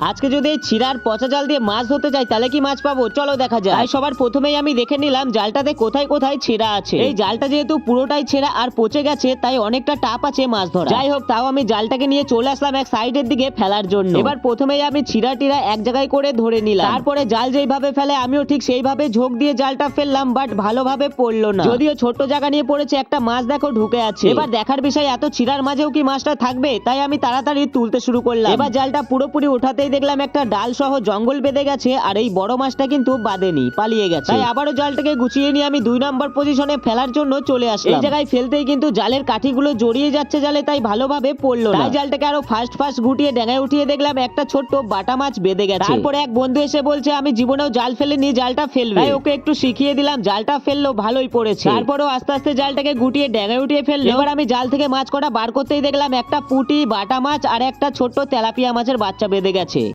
আজকে যদি এই ছিরার পচা জাল দিয়ে মাছ ধরতে যাই তাহলে কি মাছ পাবো? চলো দেখা যায় তাই সবার প্রথমেই আমি দেখে নিলাম জালটাতে কোথায় কোথায় ছেঁড়া আছে। এই জালটা যেহেতু পুরোটাই ছেঁড়া আর পচে গেছে তাই অনেকটা টাপ আছে মাছ ধরা যাই হোক তাও আমি জালটাকে নিয়ে চলে আসলাম এক সাইডের দিকে ফেলার জন্য। এবার প্রথমেই আমি ছিরা টিরা এক জায়গায় করে ধরে নিলাম। তারপরে জাল যেইভাবে ফেলে আমিও ঠিক সেইভাবে ঝোঁক দিয়ে জালটা ফেললাম বাট ভালোভাবে পড়ল না। যদিও ছোট্ট জায়গা নিয়ে পড়েছে একটা মাছ দেখো ঢুকে আছে। এবার দেখার বিষয় এত ছিরার মাঝেও কি মাছটা থাকবে? তাই আমি তাড়াতাড়ি তুলতে শুরু করলাম। এবার জালটা পুরোপুরি উঠাতেই দেখলাম একটা ডাল সহ জঙ্গল বেঁধে গেছে আর এই বড় মাছটা কিন্তু বাঁধেনি পালিয়ে গেছে। তাই আবারও জালটাকে গুছিয়ে নিয়ে আমি দুই নম্বর পজিশনে ফেলার জন্য চলে আসলাম। এই জায়গায় ফেলতেই কিন্তু জালের কাঠিগুলো জড়িয়ে যাচ্ছে জালে তাই ভালোভাবে পড়ল না। তাই জালটাকে আরও ফাস্ট ফাস্ট গুটিয়ে ডেঙায় উঠিয়ে দেখলাম একটা ছোট্ট বাটা মাছ বেঁধে গেছে। তারপরে এক বন্ধু এসে বলছে আমি জীবনেও জাল ফেলেনি জালটা ফেলবে। তাই ওকে একটু শিখিয়ে দিলাম জালটা ফেলল ভালোই পড়েছে। তারপরেও আস্তে আস্তে জালটাকে গুটিয়ে ডেঙায় উঠিয়ে ফেলল। এবার আমি জাল থেকে মাছ কটা বার করতেই দেখলাম একটা পুটি বাটা মাছ আর একটা ছোট্ট তেলাপিয়া মাছের বাচ্চা বেঁধে গেছে।